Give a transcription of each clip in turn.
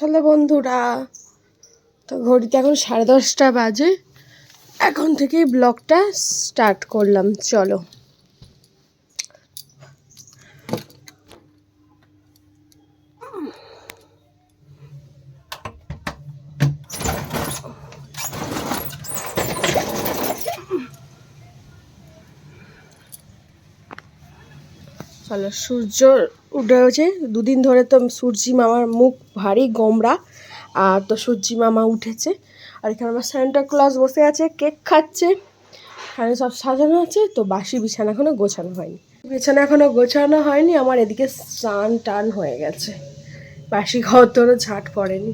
Hello বন্ধুরা। তো ঘড়িতে এখন সাড়ে দশটা বাজে। এখন থেকেই ব্লগটা স্টার্ট করলাম চলো। চলো সূর্য উঠেছে দুদিন ধরে তো সূর্যি মামার মুখ ভারী গোমরা আর তো সূর্যি মামা উঠেছে। আর এখানে আমার স্যান্টা ক্লাস বসে আছে, কেক খাচ্ছে। এখানে সব সাজানো আছে, তো বাসি বিছানা এখনও গোছানো হয়নি। বিছানা এখনও গোছানো হয়নি, আমার এদিকে স্নান টান হয়ে গেছে। বাসি ঘর তোরও ঝাঁট পড়েনি।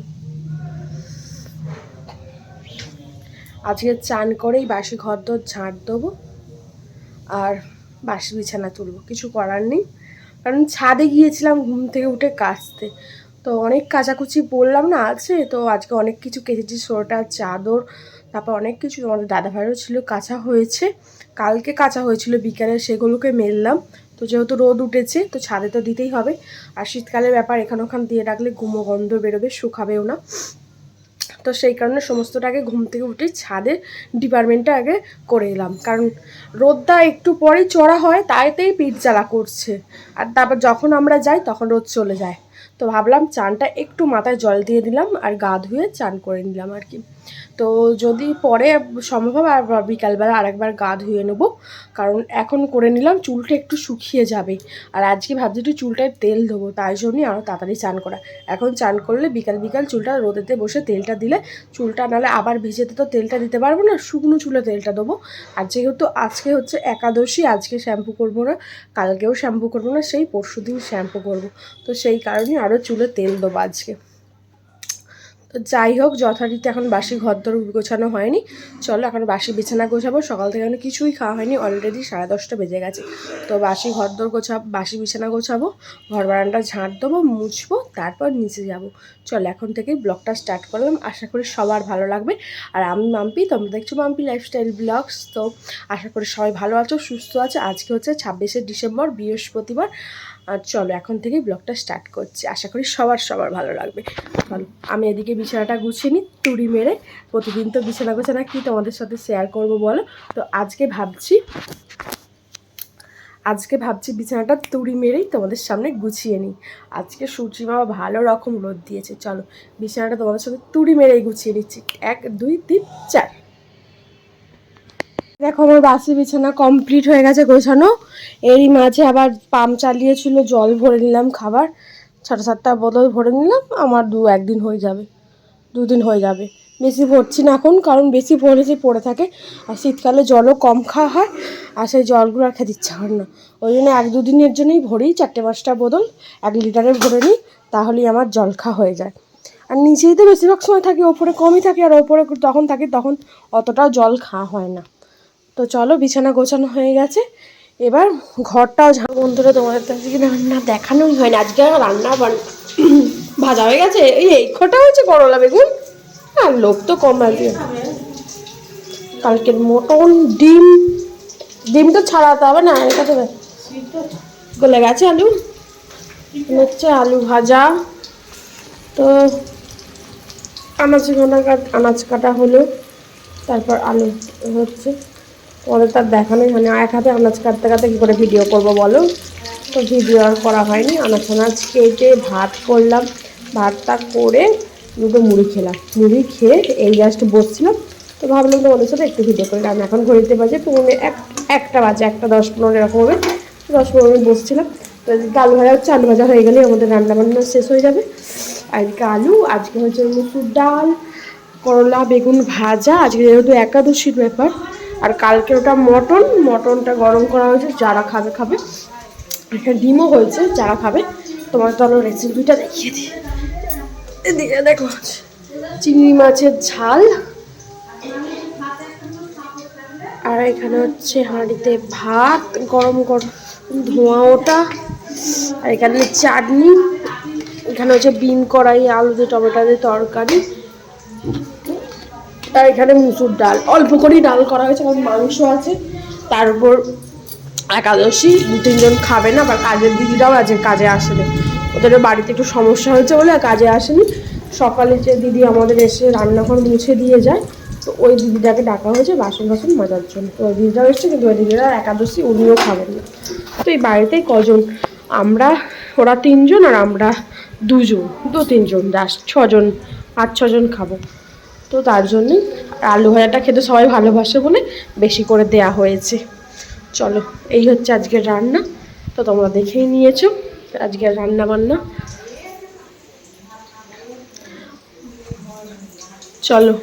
আজকে চান করেই বাসি ঘর দর ঝাঁট দেবো। আর বাসি বিছানা তুলবো, কিছু করার নেই। কারণ ছাদে গিয়েছিলাম ঘুম থেকে উঠে কাচতে। তো অনেক কাচাকুচি বললাম না আছে, তো আজকে অনেক কিছু কেচেছি, সোয়েটার, চাদর, তারপর অনেক কিছু আমাদের দাদা ভাইয়েরও ছিল কাঁচা হয়েছে। কালকে কাঁচা হয়েছিল, বিকালে সেগুলোকে মেললাম। তো যেহেতু রোদ উঠেছে, তো ছাদে তো দিতেই হবে। আর শীতকালের ব্যাপার, এখানে ওখান দিয়ে রাখলে গুমো গন্ধ বেরোবে, শুকাবেও না। তো সেই কারণে সমস্তটা আগে ঘুম থেকে উঠে ছাদের ডিপার্টমেন্টটা আগে করে এলাম। কারণ রোদটা একটু পরেই চড়া হয়, তাইতেই পিঠ জ্বালা করছে। আর তারপর যখন আমরা যাই, তখন রোদ চলে যায়। তো ভাবলাম চানটা একটু মাথায় জল দিয়ে দিলাম আর গা ধুয়ে চান করে নিলাম আর কি। তো যদি পরে সম্ভব আর বিকালবেলা আরেকবার গা ধুয়ে নেব। কারণ এখন করে নিলাম, চুলটা একটু শুকিয়ে যাবে। আর আজকে ভাবছি একটু চুলটায় তেল দেবো তাই জন্যই আরও তাড়াতাড়ি চান করা। এখন চান করলে বিকাল বিকাল চুলটা রোদেতে বসে তেলটা দিলে চুলটা নাহলে আবার ভিজেতে তো তেলটা দিতে পারব না, শুকনো চুলে তেলটা দেবো আর যেহেতু আজকে হচ্ছে একাদশী, আজকে শ্যাম্পু করব না, কালকেও শ্যাম্পু করব না, সেই পরশু দিন শ্যাম্পু করব। তো সেই কারণেই আরও চুলে তেল দেবো আজকে। তো যাই হোক, যথারীতি এখন বাসি ঘর দর গোছানো হয়নি। চলো এখন বাসি বিছানা গোছাবো। সকাল থেকে এখন কিছুই খাওয়া হয়নি অলরেডি সাড়ে দশটা বেজে গেছে। তো বাসি ঘর দর গোছাবো, বাসি বিছানা গোছাবো, ঘর বারান্দা ঝাঁট দেবো, মুছবো, তারপর নিচে যাব। চলো এখন থেকেই ব্লগটা স্টার্ট করলাম। আশা করি সবার ভালো লাগবে। আর আমি মাম্পি, তোমরা দেখছ মাম্পি লাইফস্টাইল ব্লগস তো আশা করি সবাই ভালো আছো, সুস্থ আছে। আজকে হচ্ছে ছাব্বিশে ডিসেম্বর, বৃহস্পতিবার। আর চলো, এখন থেকেই ব্লগটা স্টার্ট করছি। আশা করি সবার সবার ভালো লাগবে। চলো, আমি এদিকে বিছানাটা গুছিয়ে নিই, তুড়ি মেরে। প্রতিদিন তো বিছানা গোছানা কি তোমাদের সাথে শেয়ার করব বলো? তো আজকে ভাবছি আজকে ভাবছি বিছানাটা তুড়ি মেরেই তোমাদের সামনে গুছিয়ে নিই। আজকে সূর্যি বাবা ভালো রকম রোদ দিয়েছে। চলো, বিছানাটা তোমাদের সাথে তুড়ি মেরেই গুছিয়ে নিচ্ছি। এক, দুই, তিন, চার। দেখো আমার বাসি বিছানা কমপ্লিট হয়ে গেছে গোছানো। এরই মাঝে আবার পাম্প চালিয়েছিল, জল ভরে নিলাম, খাবার। ছটা সাতটা বোতল ভরে নিলাম, আমার দু একদিন হয়ে যাবে, দুদিন হয়ে যাবে। বেশি ভরছি না এখন, কারণ বেশি ভরেছি পড়ে থাকে, আর শীতকালে জলও কম খাওয়া হয়, আর সেই জলগুলো আর খেতে ইচ্ছা হয় না। ওই জন্য এক দুদিনের জন্যই ভরি, চারটে পাঁচটা বোতল, এক লিটারের ভরে নিই, তাহলেই আমার জল খাওয়া হয়ে যায়। আর নিচেই তো বেশিরভাগ সময় থাকি, ওপরে কমই থাকে, আর ওপরে তখন থাকি, তখন অতটাও জল খাওয়া হয় না। তো চলো বিছানা গোছানো হয়ে গেছে। এবার ঘরটাও ঝাঁ বন্ধুরা, তোমাদের কাছে রান্না দেখানোই হয়নি। আজকে আমার রান্না ভাজা হয়ে গেছে। এই এই কটা হয়েছে করলা বেগুন। আর লোক তো কম আছে। কালকের মটন, ডিম। ডিম তো ছাড়াতে হবে না এটা তো গলে গেছে আলু। হচ্ছে আলু ভাজা। তো আনাজ কাটা আনাজ কাটা হলো। তারপর আলু হচ্ছে তোমাদের তার দেখানোই হয়নি। এক হাতে আনাজ কাটতে কাটতে কী করে ভিডিও করব বলো? তো ভিডিও আর করা হয়নি। আনাজ আনাজ কেটে ভাত করলাম। ভাতটা করে দুটো মুড়ি খেলাম। মুড়ি খেয়ে এই জাস্ট বসছিলাম তো ভাবলাম তোমাদের সাথে একটু ভিডিও করে। আমি এখন ঘড়িতে বাজে পৌনে এক, একটা বাজে, একটা দশ পনেরো এরকম হবে। দশ পনেরো মিনিট বসছিলাম। তো এদিকে আলু ভাজা হচ্ছে আলু ভাজা হয়ে গেলেই আমাদের রান্না বান্না শেষ হয়ে যাবে। এদিকে আলু, আজকে হচ্ছে মুসুর ডাল, করলা, বেগুন ভাজা। আজকে যেহেতু একাদশীর ব্যাপার আর কালকে ওটা মটন, মটনটা গরম করা হয়েছে, যারা খাবে খাবে। একটা ডিমও হয়েছে, যারা খাবে, তোমার চলো রেসিপিটা দেখিয়ে দিই। এদিকে দেখো, চিংড়ি মাছের ঝাল। আর এখানে হচ্ছে হাঁড়িতে ভাত, গরম গরম ধোঁয়া ওটা। আর এখানে চাটনি। এখানে হচ্ছে বিন কড়াই, আলু দিয়ে, টমেটো দিয়ে তরকারি। আর এখানে মুসুর ডাল। অল্প করেই ডাল করা হয়েছে, কারণ মাংস আছে। তার উপর একাদশী, দু তিনজন খাবে না, বা কাজের দিদিরাও আছে কাজে আসেনি। ওদের বাড়িতে একটু সমস্যা হয়েছে বলে কাজে আসেনি। সকালে যে দিদি আমাদের এসে রান্নাঘর মুছে দিয়ে যায়, তো ওই দিদিটাকে ডাকা হয়েছে বাসন বাসন মাজার জন্য। তো ওই দিদিটাও এসছে, কিন্তু ওই দিদিরা একাদশী, উনিও খাবেন না। তো এই বাড়িতেই কজন? আমরা, ওরা তিনজন আর আমরা দুজন। দু তিনজন দাস ছজন, পাঁচ ছজন খাব। তো তার জন্যই আলু ভাজাটা খেতে সবাই ভালোবাসে বলে বেশি করে দেয়া হয়েছে। চলো, এই হচ্ছে আজকের রান্না। তো তোমরা দেখেই নিয়েছো আজকের রান্না বান্না চলো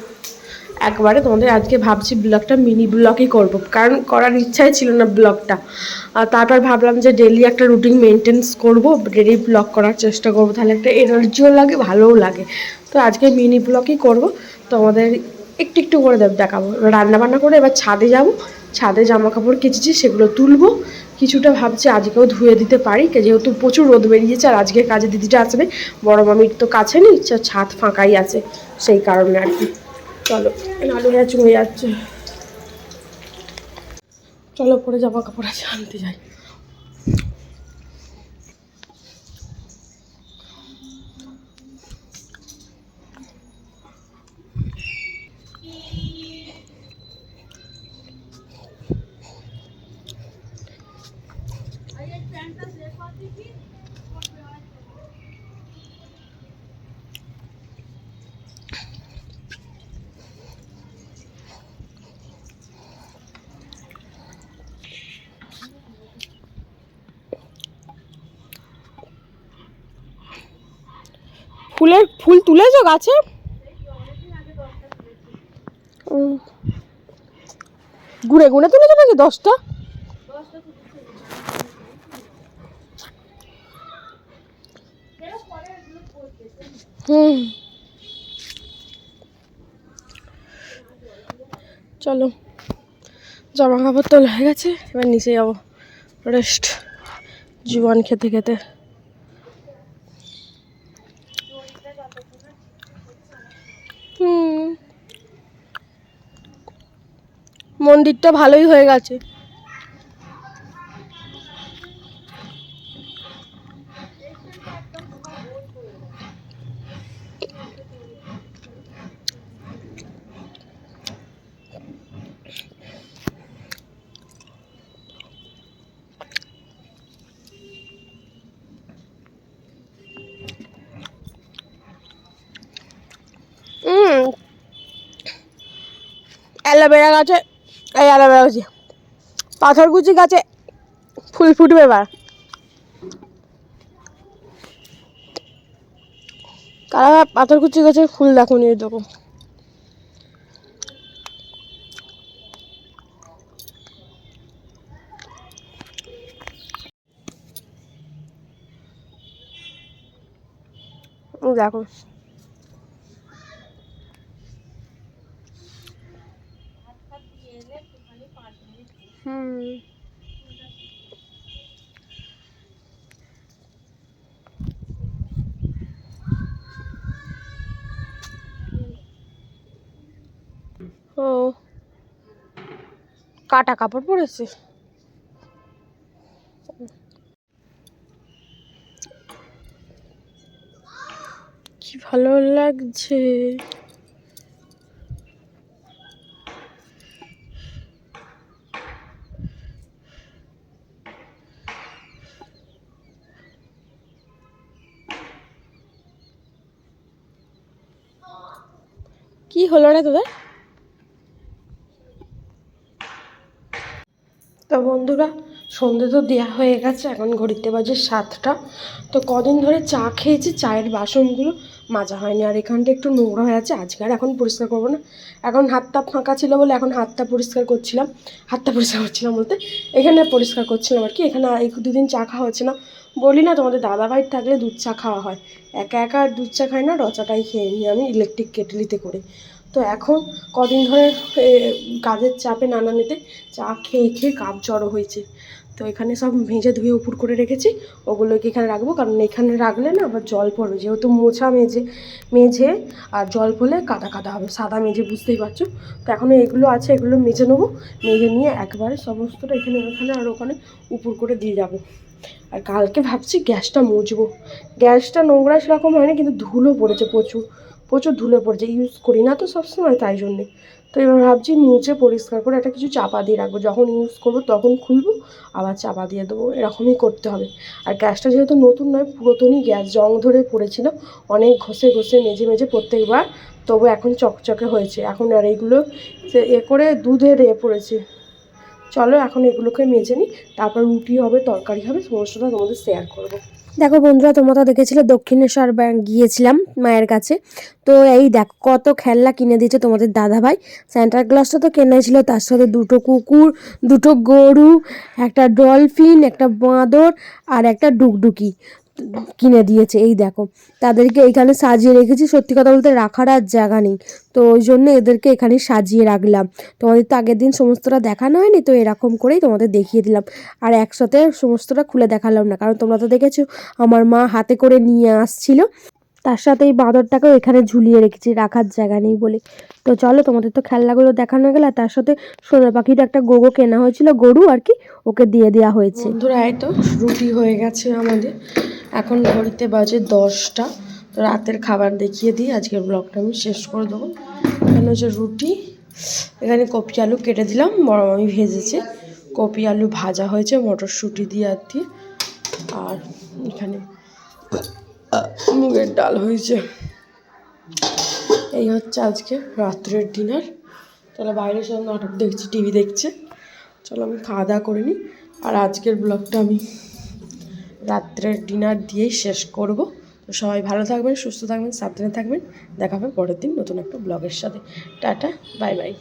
একবারে তোমাদের আজকে ভাবছি ব্লগটা মিনি ব্লগই করব। কারণ করার ইচ্ছাই ছিল না ব্লগটা। আর তারপর ভাবলাম যে ডেলি একটা রুটিন মেনটেন্স করব ডেলি ব্লগ করার চেষ্টা করব। তাহলে একটা এনার্জিও লাগে, ভালোও লাগে। তো আজকে মিনি ব্লগই করব। তোমাদের একটু একটু করে দেব দেখাবো। রান্না বান্না করে এবার ছাদে যাব। ছাদে জামা কাপড় কেচেছি, সেগুলো তুলবো। কিছুটা ভাবছি আজকেও ধুয়ে দিতে পারি যেহেতু প্রচুর রোদ বেরিয়েছে আর আজকে কাজে দিদিটা আসবে, বড় মামির তো কাছে নেই ছাদ ফাঁকাই আছে, সেই কারণে আর কি। চলো আলু হয়ে চুমে যাচ্ছে। চলো পরে জামা কাপড় আছে আনতে যাই। ফুলের ফুল তুলেছো গাছে। গুনে গুনে তুলেছো নাকি দশটা? হুম। চলো জামা কাপড় তোলা হয়ে গেছে, এবার নিচে যাব। রেস্ট জীবন খেতে খেতে হুম মন্দিরটা ভালোই হয়ে গেছে। অ্যালোভেরা গাছে এই অ্যালোভেরা গাছে পাথরকুচি গাছে ফুল ফুটবে এবার। কারা পাথরকুচি গাছে ফুল দেখো নিয়ে দেখো। এই দেখো হুম ও। কাটা কাপড় পরেছে? কি ভালো লাগছে। কি হলো রে তোদের তো বন্ধুরা, সন্ধে তো দেওয়া হয়ে গেছে, এখন ঘড়িতে বাজে সাতটা। তো কদিন ধরে চা খেয়েছি, চায়ের বাসনগুলো মাজা হয়নি, আর এখানটা একটু নোংরা হয়ে আছে, আজকে আর এখন পরিষ্কার করব না। এখন হাতটা ফাঁকা ছিল বলে এখন হাতটা পরিষ্কার করছিলাম, হাতটা পরিষ্কার করছিলাম বলতে, এখানে পরিষ্কার করছিলাম আর কি, এখানে এই দুদিন চা খাওয়া হচ্ছে না। বলি না তোমাদের দাদা দাদাভাই থাকলে দুধ চা খাওয়া হয়, একা একা আর দুধ চা খাই না, রচাটাই খেয়ে নিই আমি ইলেকট্রিক কেটলিতে করে। তো এখন কদিন ধরে কাজের চাপে নানানিতে চা খেয়ে খেয়ে কাপ জড়ো হয়েছে। তো এখানে সব মেজে ধুয়ে উপর করে রেখেছি, ওগুলোকে এখানে রাখব, কারণ এখানে রাখলে না আবার জল পড়বে। যেহেতু মোছা মেজে মেঝে আর জল পড়লে কাদা কাদা হবে, সাদা মেঝে, বুঝতেই পারছ? তো এখন এগুলো আছে, এগুলো মেজে নেব, মেজে নিয়ে একবারে সমস্তটা এখানে, ওখানে আর ওখানে উপর করে দিয়ে যাব। আর কালকে ভাবছি গ্যাসটা মুছবো। গ্যাসটা নোংরা সেরকম হয়নি, কিন্তু ধুলো পড়েছে প্রচুর। প্রচুর ধুলো পড়ছে ইউজ করি না তো সবসময় তাই জন্যে। তো এবার ভাবছি মুছে পরিষ্কার করে একটা কিছু চাপা দিয়ে রাখব। যখন ইউজ করব তখন খুলবো, আবার চাপা দিয়ে দেবো, এরকমই করতে হবে। আর গ্যাসটা যেহেতু নতুন নয়, পুরাতনই গ্যাস, জং ধরে পড়েছিল, অনেক ঘষে ঘষে মেজে মেজে প্রত্যেকবার, তবু এখন চকচকে হয়েছে। এখন আর এইগুলো এ করে দুধের এ পড়েছে। চলো এখন এগুলোকে মেজে নিই, তারপর রুটি হবে, তরকারি হবে সমস্যাটা তোমাদের শেয়ার করব। দেখো বন্ধুরা, তোমরা তো দেখেছিলে দক্ষিণেশ্বর গিয়েছিলাম মায়ের কাছে। তো এই দেখো কত খেলনা কিনে দিয়েছে তোমাদের দাদা ভাই স্যান্টা ক্লাসটা তো কেনাই ছিল, তার সাথে দুটো কুকুর, দুটো গরু, একটা ডলফিন একটা বাঁদর আর একটা ডুকডুকি। কিনে দিয়েছে, এই দেখো। তাদেরকে এখানে সাজিয়ে রেখেছি, সত্যি কথা বলতে রাখার আর জায়গা নেই। তো ওই জন্য এদেরকে এখানে সাজিয়ে রাখলাম। তোমাদের তো আগের দিন সমস্তটা দেখানো হয়নি, তো এরকম করেই তোমাদের দেখিয়ে দিলাম। আর একসাথে সমস্তটা খুলে দেখালাম না, কারণ তোমরা তো দেখেছ, আমার মা হাতে করে নিয়ে আসছিল। তার সাথে এই বাঁদরটাকেও এখানে ঝুলিয়ে রেখেছি, রাখার জায়গা নেই বলে। তো চলো, তোমাদের তো খেলনাগুলো দেখানো গেল তার সাথে সোনা পাখির একটা গোগো কেনা হয়েছিল, গরু আর কি, ওকে দিয়ে দেওয়া হয়েছে। তো, রুটি হয়ে গেছে আমাদের। এখন ঘড়িতে বাজে দশটা। তো রাতের খাবার দেখিয়ে দিই, আজকের ব্লগটা আমি শেষ করে দেবো। এখানে হচ্ছে রুটি, এখানে কপি আলু কেটে দিলাম বড় আমি ভেজেছে। কপি আলু ভাজা হয়েছে, মটরশুঁটি দিয়ে আর দিয়ে আর এখানে মুগের ডাল হয়েছে। এই হচ্ছে আজকে রাত্রের ডিনার। চলো বাইরে সব নাটক দেখছি, টিভি দেখছে। চলো আমি খাওয়া দাওয়া করে নিই। আর আজকের ব্লগটা আমি রাত্রের ডিনার দিয়েই শেষ করব। তো সবাই ভালো থাকবেন, সুস্থ থাকবেন, সাবধানে থাকবেন। দেখা হবে পরের দিন নতুন একটা ব্লগের সাথে। Tata bye bye